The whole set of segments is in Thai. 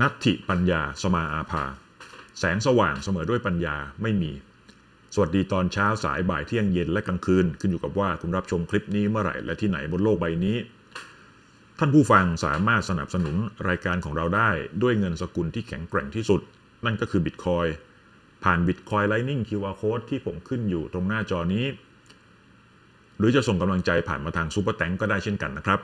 นัตถิปัญญาสมาอาภา แสงสว่างเสมอด้วยปัญญาไม่มี สวัสดีตอนเช้าสายบ่ายเที่ยงเย็นและกลางคืน ขึ้นอยู่กับว่าคุณรับชมคลิปนี้เมื่อไหร่และที่ไหนบนโลกใบนี้ ท่านผู้ฟังสามารถสนับสนุนรายการของเราได้ด้วยเงินสกุลที่แข็งแกร่งที่สุด นั่นก็คือบิตคอยผ่าน Bitcoin Lightning QR Code ที่ผมขึ้นอยู่ตรงหน้าจอนี้ หรือจะส่งกำลังใจผ่านมาทางซูเปอร์แตงก็ได้เช่นกันนะครับ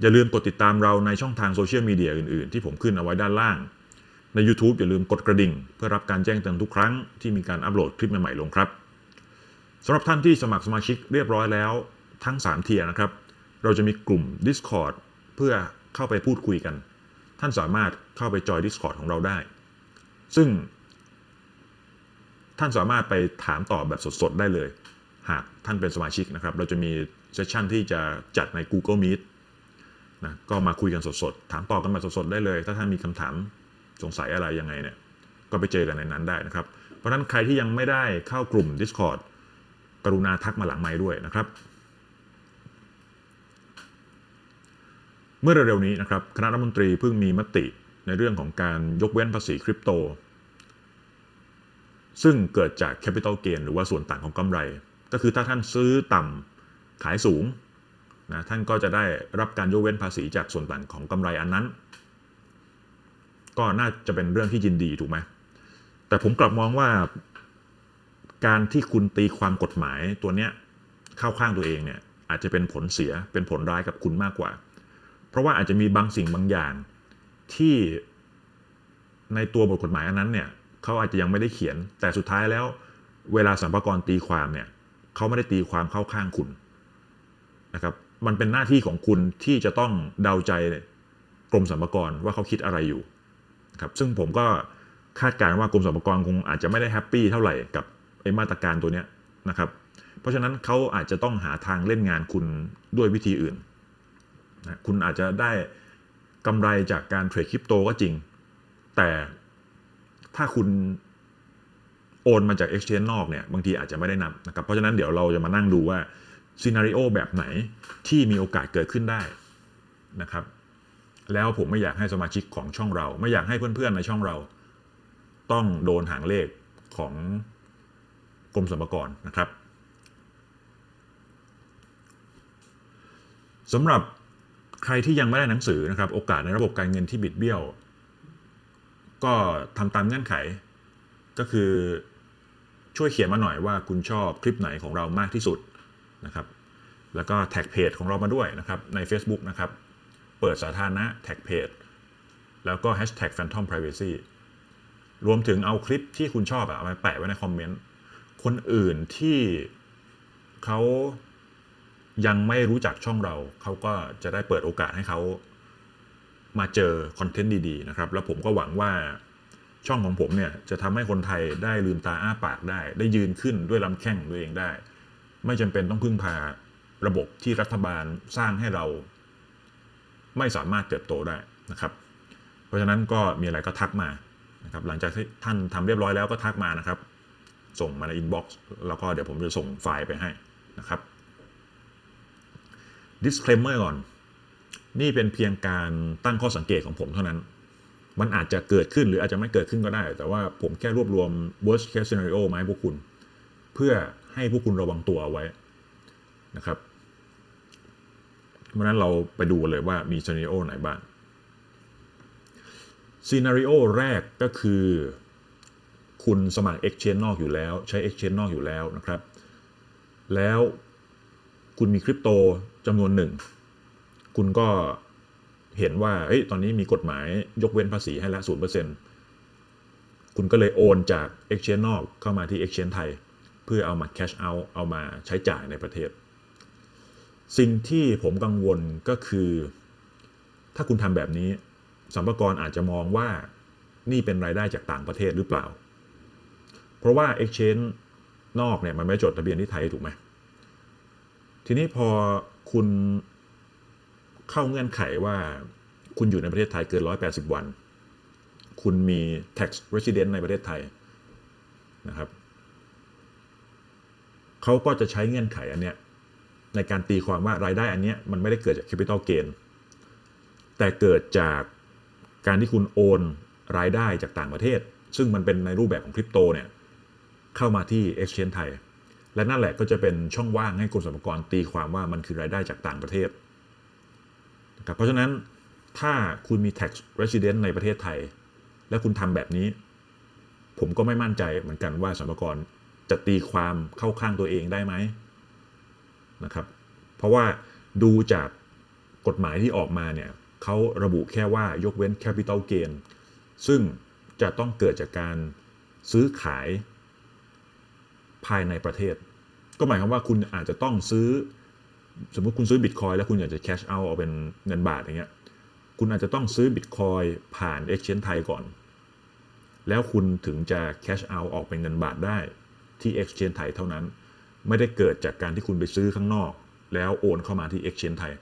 อย่าลืมกดติดตามเราในช่องทางโซเชียลมีเดียอื่นๆ ที่ผมขึ้นเอาไว้ด้านล่าง ใน YouTube อย่าลืมกดกระดิ่ง เพื่อรับการแจ้งเตือนทุกครั้งที่มีการอัปโหลดคลิปใหม่ๆลงครับสำหรับท่านที่สมัครสมาชิกเรียบร้อยแล้วทั้ง 3 เทียนะครับ เราจะมีกลุ่ม Discord เพื่อเข้าไปพูดคุยกัน ท่านสามารถเข้าไปจอย Discord ของเราได้ ซึ่ง ท่านสามารถไปถามตอบแบบสดๆ ได้เลย หากท่านเป็นสมาชิกนะครับ เราจะมีเซสชั่นที่จะจัดใน Google Meet นะก็มาคุยกันสดๆ ถามตอบกันแบบสดๆได้เลย ถ้าท่านมีคำถามสงสัยอะไรยังไงเนี่ยก็ไปเจอกันในนั้นได้นะครับ เพราะฉะนั้นใครที่ยังไม่ได้เข้ากลุ่ม Discord กรุณาทักมาหลังไม้ด้วยนะครับ เมื่อเร็วๆนี้นะครับคณะรัฐมนตรีเพิ่งมีมติในเรื่องของการยกเว้นภาษีคริปโต ซึ่งเกิดจาก capital gain หรือว่าส่วนต่างของกำไร ก็คือถ้าท่านซื้อต่ำขายสูง นะท่านก็จะได้รับการยกเว้นภาษีจากส่วนต่างของกำไรอันนั้น ก็น่าจะเป็นเรื่องที่ยินดีถูกไหมแต่ผมกลับมองว่าการที่คุณตีความกฎหมายตัวเนี้ยเข้าข้างตัวเองเนี่ยอาจจะเป็นผลเสียเป็นผลร้ายกับคุณมากกว่า เพราะว่าอาจจะมีบางสิ่งบางอย่างที่ในตัวบทกฎหมายอันนั้นเนี่ยเขาอาจจะยังไม่ได้เขียน แต่สุดท้ายแล้ว เวลาสัมภากรตีความเนี่ยเขาไม่ได้ตีความเข้าข้างคุณนะครับ มันเป็นหน้าที่ของคุณที่จะต้องเดาใจกรมสรรพากรว่าเขาคิดอะไรอยู่ครับซึ่งผมก็คาดการณ์ว่ากรมสรรพากรคงอาจจะไม่ได้แฮปปี้เท่าไหร่กับไอ้มาตรการตัวเนี้ยนะครับ เพราะฉะนั้นเขาอาจจะต้องหาทางเล่นงานคุณด้วยวิธีอื่นนะคุณอาจจะได้กำไรจากการเทรดคริปโตก็จริง แต่ถ้าคุณโอนมาจาก Exchange นอกเนี่ยบางทีอาจจะไม่ได้นำนะครับ เพราะฉะนั้นเดี๋ยวเราจะมานั่งดูว่า ซีนารีโอแบบไหนที่มีโอกาสเกิดขึ้นได้นะครับ แล้วผมไม่อยากให้สมาชิกของช่องเรา ไม่อยากให้เพื่อนๆในช่องเรา ต้องโดนหางเลขของกรมสรรพากรนะครับสำหรับใครที่ยังไม่ได้หนังสือนะครับ โอกาสในระบบการเงินที่บิดเบี้ยว ก็ทำตามเงื่อนไข ก็คือช่วยเขียนมาหน่อยว่าคุณชอบคลิปไหนของเรามากที่สุด นะครับ แล้วก็แท็กเพจของเรามาด้วยนะครับใน Facebook นะครับ เปิดสาธารณะแท็กเพจแล้วก็ hashtag phantom privacy รวมถึงเอาคลิปที่คุณชอบอะเอาไปแปะไว้ในคอมเมนต์ คนอื่นที่เขายังไม่รู้จักช่องเรา เขาก็จะได้เปิดโอกาสให้เขามาเจอคอนเทนต์ดีๆนะครับ แล้วผมก็หวังว่าช่องของผมเนี่ยจะทำให้คนไทยได้ลืมตาอ้าปากได้ ได้ยืนขึ้นด้วยลำแข้งตัวเองได้ ไม่จำเป็นต้องพึ่งพาระบบที่รัฐบาลสร้างให้เรา ไม่สามารถเติบโตได้นะครับ เพราะฉะนั้นก็มีอะไรก็ทักมานะครับ หลังจากที่ท่านทำเรียบร้อยแล้วก็ทักมานะครับ ส่งมาในอินบ็อกซ์แล้วก็เดี๋ยวผมจะส่งไฟล์ไปให้นะครับ disclaimer ก่อน นี่เป็นเพียงการตั้งข้อสังเกตของผมเท่านั้น มันอาจจะเกิดขึ้นหรืออาจจะไม่เกิดขึ้นก็ได้ แต่ว่าผมแค่รวบรวม worst case scenario มาให้พวกคุณ เพื่อ ให้พวกคุณระวังตัวเอาไว้นะครับเพราะนั้นเราไปดูเลยว่ามี scenario ไหนบ้าง scenario แรกก็คือ คุณสมัคร exchange นอกอยู่แล้ว ใช้ exchange นอกอยู่แล้วนะครับ แล้วคุณมีคริปโตจำนวนหนึ่ง คุณก็เห็นว่าเอ้ยตอนนี้มีกฎหมายยกเว้นภาษีให้ละศูนย์เปอร์เซ็นต์คุณก็เลยโอนจาก exchange นอกเข้ามาที่ exchange ไทย พื่อเอามา cash out เอามาใช้จ่ายในประเทศ สิ่งที่ผมกังวลก็คือ ถ้าคุณทำแบบนี้สัมภากรอาจจะมองว่านี่เป็นรายได้จากต่างประเทศหรือเปล่า เพราะว่า exchange นอกเนี่ยมันไม่จดทะเบียนที่ไทยถูกไหมทีนี้พอคุณเข้าเงื่อนไขว่าคุณอยู่ในประเทศไทยเกิน 180 วัน คุณมี tax resident ในประเทศไทยนะครับ เขาก็จะใช้เงื่อนไขอันเนี้ยในการตีความว่ารายได้อันเนี้ยมันไม่ได้เกิดจาก capital gain แต่เกิดจากการที่คุณโอนรายได้จากต่างประเทศ ซึ่งมันเป็นในรูปแบบของคริปโตเนี่ยเข้ามาที่ Exchange ไทย และนั่นแหละก็จะเป็นช่องว่างให้กรมสรรพากรตีความว่ามันคือรายได้จากต่างประเทศนะครับเพราะฉะนั้นถ้าคุณมี tax resident ในประเทศไทย และคุณทำแบบนี้ ผมก็ไม่มั่นใจเหมือนกันว่าสรรพากร จะตีความเข้าข้างตัวเองได้ไหมนะครับ เพราะว่าดูจากกฎหมายที่ออกมาเนี่ยเขาระบุแค่ว่ายกเว้น capital gain ซึ่งจะต้องเกิดจากการซื้อขายภายในประเทศ ก็หมายความว่าคุณอาจจะต้องซื้อ สมมติคุณซื้อบิตคอยแล้วคุณอยากจะ cash out เอาเป็นเงินบาทอย่างเงี้ยคุณอาจจะต้องซื้อบิตคอยผ่าน exchange ไทยก่อน แล้วคุณถึงจะ cash out ออกเป็นเงินบาทได้ ที่ exchange ไทยเท่านั้น ไม่ได้เกิดจากการที่คุณไปซื้อข้างนอก แล้วโอนเข้ามาที่ exchange ไทย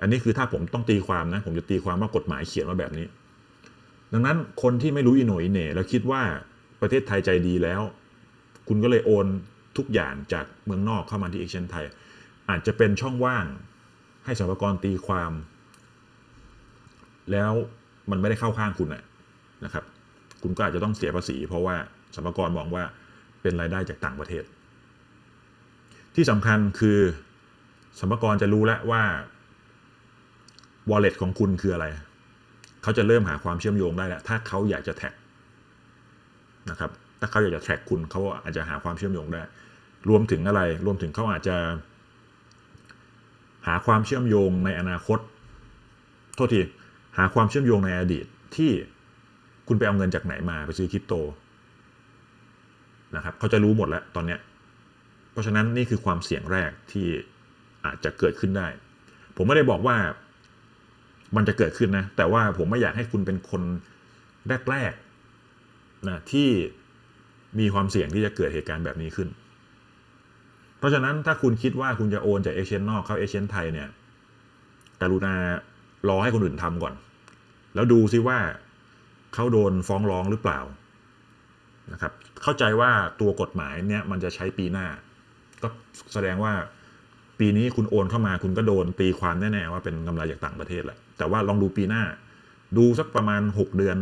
อันนี้คือถ้าผมต้องตีความนะ ผมจะตีความว่ากฎหมายเขียนมาแบบนี้ ดังนั้นคนที่ไม่รู้อิโหนอิเหน่แล้วคิดว่าประเทศไทยใจดีแล้ว คุณก็เลยโอนทุกอย่างจากเมืองนอกเข้ามาที่ exchange ไทย อาจจะเป็นช่องว่างให้สรรพากรตีความ แล้วมันไม่ได้เข้าข้างคุณนะครับ คุณก็อาจจะต้องเสียภาษี เพราะว่าสรรพากรมองว่า เป็นรายได้จากต่างประเทศ ที่สำคัญคือสรรกรจะรู้แล้วว่า wallet ของคุณคืออะไร เขาจะเริ่มหาความเชื่อมโยงได้แล้ว ถ้าเขาอยากจะแท็กนะครับ ถ้าเขาอยากจะแท็กคุณเขาอาจจะหาความเชื่อมโยงได้ รวมถึงอะไร รวมถึงเขาอาจจะ หาความเชื่อมโยงในอนาคต โทษที หาความเชื่อมโยงในอดีตที่คุณไปเอาเงินจากไหนมาไปซื้อคริปโต นะครับเขาจะรู้หมดแล้วตอนเนี้ยเพราะฉะนั้นนี่คือความเสี่ยงแรกที่อาจจะเกิดขึ้นได้ ผมไม่ได้บอกว่ามันจะเกิดขึ้นนะ แต่ว่าผมไม่อยากให้คุณเป็นคนแรกๆนะที่มีความเสี่ยงที่จะเกิดเหตุการณ์แบบนี้ขึ้น เพราะฉะนั้นถ้าคุณคิดว่าคุณจะโอนจากเอเชียนนอกเข้าเอเชียนไทยเนี่ยกรุณารอให้คนอื่นทำก่อน แล้วดูซิว่าเขาโดนฟ้องร้องหรือเปล่า นะครับ เข้าใจว่าตัวกฎหมายเนี่ยมันจะใช้ปีหน้า ก็แสดงว่าปีนี้คุณโอนเข้ามาคุณก็โดนตีความแน่ๆว่าเป็นกำไรจากต่างประเทศแหละ แต่ว่าลองดูปีหน้า ดูสักประมาณ 6 เดือน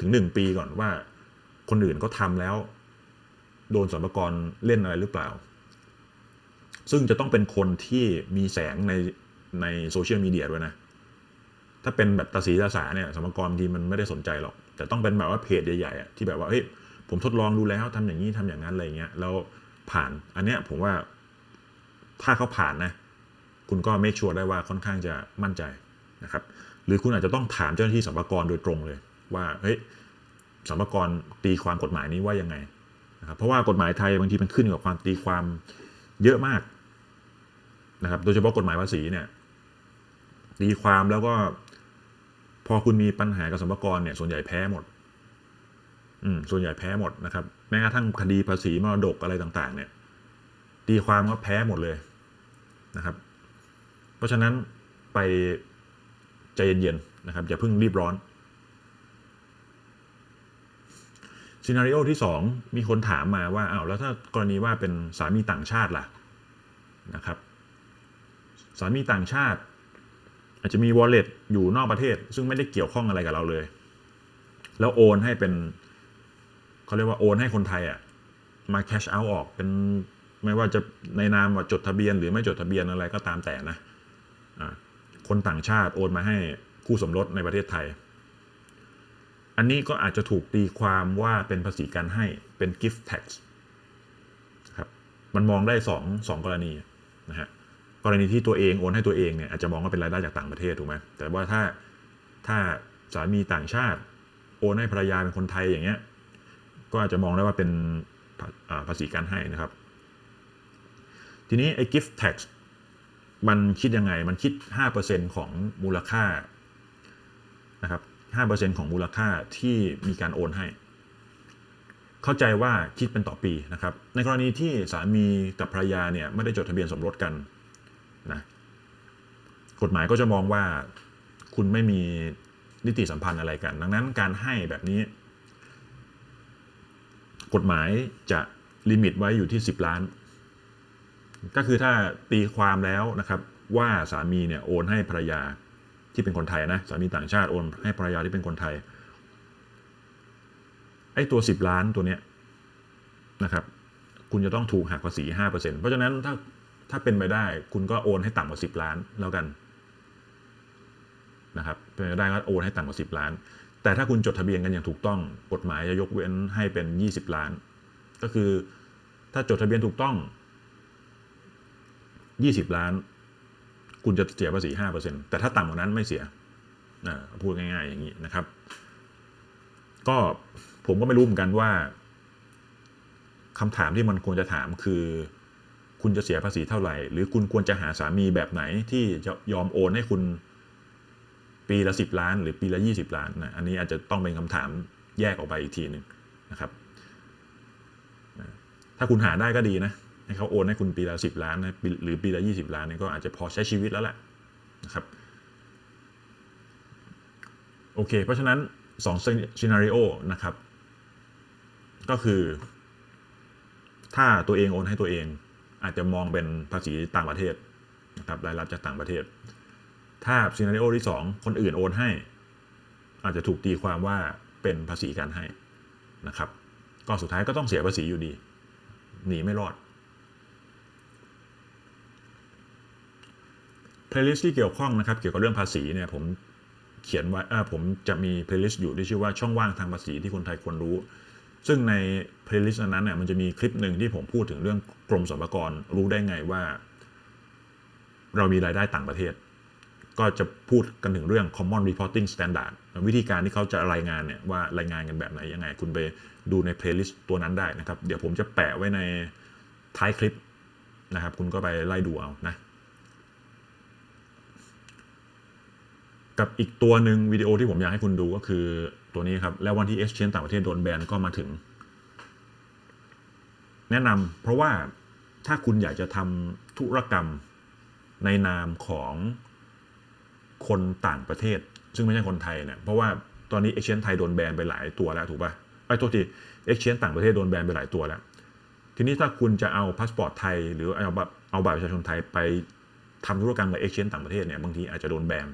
ถึง 1 ปีก่อนว่า คนอื่นก็ทำแล้ว โดนสรรกรเล่นอะไรหรือเปล่า ซึ่งจะต้องเป็นคนที่มีแสงในในโซเชียลมีเดียด้วยนะ ถ้าเป็นแบบตาสีตาสาเนี่ยสมรกรบางทีมันไม่ได้สนใจหรอก แต่ต้องเป็นแบบว่าเพจใหญ่ๆที่แบบว่าเฮ้ย ผมทดลองดูแล้วทำอย่างนี้ทำอย่างนั้นอะไรเงี้ยแล้วผ่านอันเนี้ยผมว่าถ้าเขาผ่านนะคุณก็เมคชัวร์ได้ว่าค่อนข้างจะมั่นใจนะครับ หรือคุณอาจจะต้องถามเจ้าหน้าที่สัมภากรโดยตรงเลย ว่าเฮ้ยสัมภากรตีความกฎหมายนี้ว่ายังไงนะครับเพราะว่ากฎหมายไทยบางทีมันขึ้นกับความตีความเยอะมากนะครับโดยเฉพาะกฎหมายภาษีเนี่ยตีความแล้วก็พอคุณมีปัญหากับสรรพากรเนี่ยส่วนใหญ่แพ้หมด ส่วนใหญ่แพ้หมดนะครับแม้กระทั่งคดีภาษีมรดกอะไรต่างๆ เนี่ยตีความก็แพ้หมดเลยนะครับ เพราะฉะนั้นไปใจเย็นๆนะครับอย่าเพิ่งรีบร้อนซีนารีโอที่สองมีคนถามมาว่าอ้าวแล้วถ้ากรณีว่าเป็นสามีต่างชาติล่ะนะครับ สามีต่างชาติ อาจจะมี wallet อยู่นอกประเทศ ซึ่งไม่ได้เกี่ยวข้องอะไรกับเราเลย แล้วโอนให้เป็น เขาเรียกว่าโอนให้คนไทยอะมา cash out ออกเป็นไม่ว่าจะในนามว่าจดทะเบียนหรือไม่จดทะเบียนอะไรก็ตามแต่นะะคนต่างชาติโอนมาให้คู่สมรสในประเทศไทย อันนี้ก็อาจจะถูกตีความว่าเป็นภาษีการให้เป็น gift tax ครับมันมองได้สองสองกรณีนะฮะกรณีที่ตัวเองโอนให้ตัวเองเนี่ยอาจจะมองว่าเป็นรายได้จากต่างประเทศถูกไหมแต่ว่าถ้าถ้าสามีต่างชาติโอนให้ภรรยาเป็นคนไทยอย่างเงี้ย ก็อาจจะมองได้ว่าเป็นภาษีการให้นะครับ ทีนี้ไอ้ gift tax มันคิดยังไง มันคิด 5%ของมูลค่านะครับ5%ของมูลค่าที่มีการโอนให้ เข้าใจว่าคิดเป็นต่อปีนะครับ ในกรณีที่สามีกับภรรยาเนี่ยไม่ได้จดทะเบียนสมรสกันนะกฎหมายก็จะมองว่าคุณไม่มีนิติสัมพันธ์อะไรกัน ดังนั้นการให้แบบนี้ กฎหมายจะลิมิตไว้อยู่ที่ 10 ล้าน ก็คือถ้าตีความแล้วนะครับว่าสามีเนี่ยโอนให้ภรรยาที่เป็นคนไทยนะสามีต่างชาติโอนให้ภรรยาที่เป็นคนไทยไอ้ตัวสิบล้านตัวเนี้ยนะครับ คุณจะต้องถูกหักภาษีห้าเปอร์เซ็นเพราะฉะนั้นถ้าถ้าเป็นไปได้คุณก็โอนให้ต่ำกว่าสิบล้านแล้วกันนะครับเป็นไปได้ก็โอนให้ต่ำกว่าสิบล้าน แต่ถ้าคุณจดทะเบียนกันอย่างถูกต้องกฎหมายจะยกเว้นให้เป็นยี่สิบล้าน ก็คือถ้าจดทะเบียนถูกต้องยี่สิบล้าน คุณจะเสียภาษีห้าเปอร์เซ็นแต่ถ้าต่ำกว่านั้นไม่เสียพูดง่าย ๆ อย่างนี้นะครับ ก็ผมก็ไม่รู้เหมือนกันว่าคำถามที่มันควรจะถามคือ คุณจะเสียภาษีเท่าไหร่ หรือคุณควรจะหาสามีแบบไหนที่จะยอมโอนให้คุณ ปีละสิบล้าน หรือปีละยี่สิบล้านนะอันนี้อาจจะต้องเป็นคำถามแยกออกไปอีกทีหนึ่งนะครับถ้าคุณหาได้ก็ดีนะให้เขาโอนให้คุณปีละสิบล้านนะปีหรือปีละยี่สิบล้านนี่ก็อาจจะพอใช้ชีวิตแล้วแหละนะครับโอเค เพราะฉะนั้นสองซีนารีโอนะครับ ก็คือ ถ้าตัวเองโอนให้ตัวเอง อาจจะมองเป็นภาษีต่างประเทศนะครับรายรับจากต่างประเทศ ถ้าซีนารีโอที่สองคนอื่นโอนให้ อาจจะถูกตีความว่าเป็นภาษีการให้นะครับ ก็สุดท้ายก็ต้องเสียภาษีอยู่ดี หนีไม่รอดเพลย์ลิสต์ที่เกี่ยวข้องนะครับ เกี่ยวกับเรื่องภาษีเนี่ยผมเขียนไว้ผมจะมีเพลย์ลิสต์อยู่ที่ชื่อว่าช่องว่างทางภาษีที่คนไทยควรรู้ ซึ่งในเพลย์ลิสต์นั้นเนี่ยมันจะมีคลิปหนึ่งที่ผมพูดถึงเรื่องกรมสรรพากรรู้ได้ไงว่า เรามีรายได้ต่างประเทศ ก็จะพูดกันถึงเรื่อง common reporting standard วิธีการที่เขาจะรายงานเนี่ยว่ารายงานกันแบบไหนยังไง คุณไปดูในเพลย์ลิสต์ตัวนั้นได้นะครับ เดี๋ยวผมจะแปะไว้ในท้ายคลิปนะครับ คุณก็ไปไล่ดูเอานะ กับอีกตัวหนึ่งวิดีโอที่ผมอยากให้คุณดูก็คือตัวนี้ครับ แล้ววันที่ Exchange ต่างประเทศโดนแบนก็มาถึง แนะนำเพราะว่าถ้าคุณอยากจะทำธุรกรรมในนามของ คนต่างประเทศ ซึ่งไม่ใช่คนไทยเนี่ยเพราะว่าตอนนี้ Exchange ไทยโดนแบนไปหลายตัวแล้วถูกป่ะไอ้โทษที Exchange ต่างประเทศโดนแบนไปหลายตัวแล้ว ทีนี้ถ้าคุณจะเอาพาสปอร์ตไทย หรือเอาแบบเอาบัตรประชาชนไทยไปทำธุรกรรมกับ Exchange ต่างประเทศเนี่ยบางทีอาจจะโดนแบน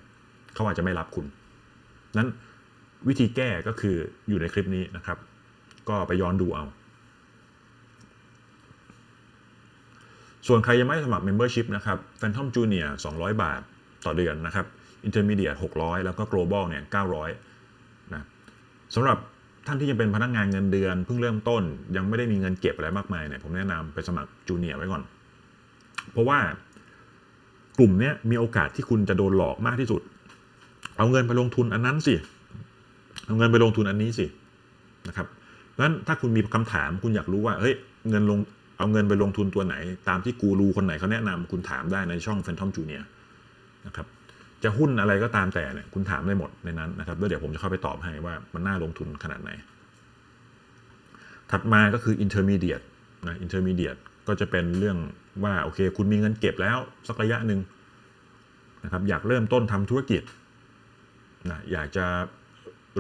เขาอาจจะไม่รับคุณ นั้นวิธีแก้ก็คืออยู่ในคลิปนี้นะครับ ก็ไปย้อนดูเอา ส่วนใครยังไม่สมัคร Membership นะครับ Phantom Junior 200 บาทต่อเดือนนะครับ Intermediate 600 แล้วก็ Global เนี่ย900นะสำหรับท่านที่ยังเป็นพนักงานเงินเดือนเพิ่งเริ่มต้น ยังไม่ได้มีเงินเก็บอะไรมากมายเนี่ยผมแนะนำไปสมัคร Junior ไว้ก่อน เพราะว่ากลุ่มเนี้ยมีโอกาสที่คุณจะโดนหลอกมากที่สุด เอาเงินไปลงทุนอันนั้นสิ เอาเงินไปลงทุนอันนี้สินะครับเพราะฉะนั้นถ้าคุณมีคำถามคุณอยากรู้ว่าเฮ้ยเงินลงเอาเงินไปลงทุนตัวไหน ตามที่กูรูคนไหนเขาแนะนำคุณถามได้ในช่อง Phantom Junior นะครับ จะหุ้นอะไรก็ตามแต่เนี่ยคุณถามได้หมดในนั้นนะครับแล้วเดี๋ยวผมจะเข้าไปตอบให้ว่ามันน่าลงทุนขนาดไหน ถัดมาก็คือ intermediate นะ intermediate ก็จะเป็นเรื่องว่าโอเค คุณมีเงินเก็บแล้วสักระยะหนึ่งนะครับอยากเริ่มต้นทำธุรกิจนะอยากจะ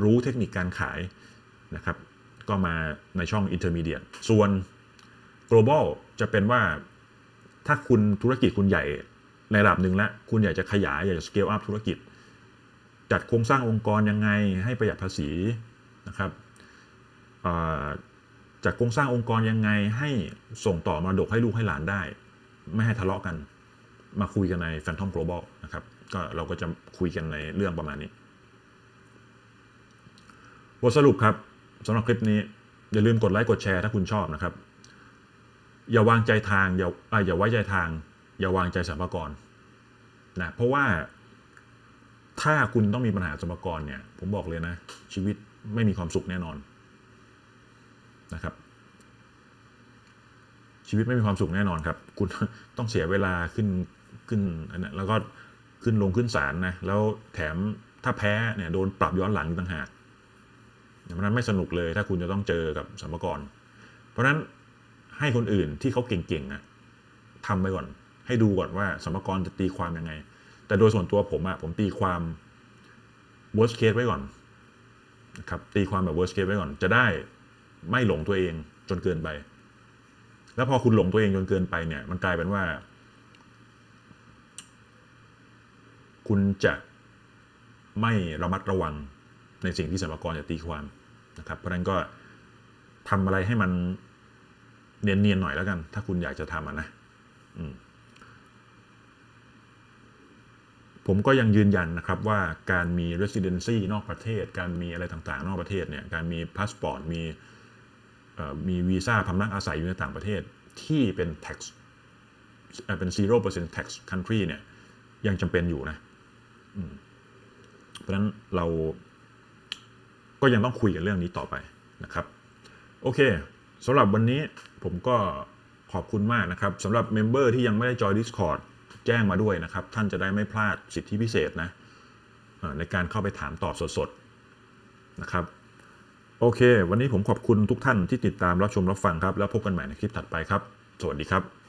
รู้เทคนิคการขายนะครับก็มาในช่อง intermediate ส่วน global จะเป็นว่าถ้าคุณธุรกิจคุณใหญ่ ในระดับหนึ่งแล้ว คุณอยากจะขยายอยากจะ scale up ธุรกิจ จัดโครงสร้างองค์กรยังไงให้ประหยัดภาษีนะครับจัดโครงสร้างองค์กรยังไงให้ส่งต่อมรดกให้ลูกให้หลานได้ ไม่ให้ทะเลาะกัน มาคุยกันใน Phantom Global นะครับก็เราก็จะคุยกันในเรื่องประมาณนี้บทสรุปครับสำหรับคลิปนี้ อย่าลืมกดไลค์กดแชร์ถ้าคุณชอบนะครับ อย่าวางใจทางอย่าอ่าอย่าไว้ใจทาง อย่าวางใจสรรพากรนะเพราะว่าถ้าคุณต้องมีปัญหาสรรพากรเนี่ย ผมบอกเลยนะ ชีวิตไม่มีความสุขแน่นอนนะครับ ชีวิตไม่มีความสุขแน่นอนครับ คุณต้องเสียเวลาขึ้นขึ้นอันนั้นแล้วก็ขึ้นลงขึ้นศาลนะแล้วแถมถ้าแพ้เนี่ยโดนปรับย้อนหลังต่างหากเพราะนั้นไม่สนุกเลยถ้าคุณจะต้องเจอกับสมรกรเพราะฉะนั้นให้คนอื่นที่เขาเก่งๆนะทำไปก่อน ให้ดูก่อนว่าสมรกรจะตีความยังไง แต่โดยส่วนตัวผมอะผมตีความ worst case ไว้ก่อนนะครับตีความแบบ worst case ไว้ก่อน จะได้ไม่หลงตัวเองจนเกินไป แล้วพอคุณหลงตัวเองจนเกินไปเนี่ย มันกลายเป็นว่า คุณจะไม่ระมัดระวังในสิ่งที่สรรพากรจะตีความนะครับ เพราะนั้นก็ทำอะไรให้มันเนียนๆหน่อยแล้วกัน ถ้าคุณอยากจะทำอะนะ อืม ผมก็ยังยืนยันนะครับว่าการมี residency นอกประเทศ การมีอะไรต่างๆ นอกประเทศเนี่ยการมีพาสปอร์ตมีมีวีซ่าพำนักอาศัยอยู่ในต่างประเทศที่เป็น tax เอ่อเป็น0% tax country เนี่ยยังจำเป็นอยู่นะเพราะฉะนั้นเราก็ยังต้องคุยกันเรื่องนี้ต่อไปนะครับ โอเคสำหรับวันนี้ผมก็ขอบคุณมากนะครับสำหรับเมมเบอร์ที่ยังไม่ได้จอย Discord แจ้งมาด้วยนะครับ ท่านจะได้ไม่พลาดสิทธิพิเศษนะในการเข้าไปถามตอบสดๆนะครับ โอเค วันนี้ผมขอบคุณทุกท่านที่ติดตามรับชมรับฟังครับ แล้วพบกันใหม่ในคลิปถัดไปครับ สวัสดีครับ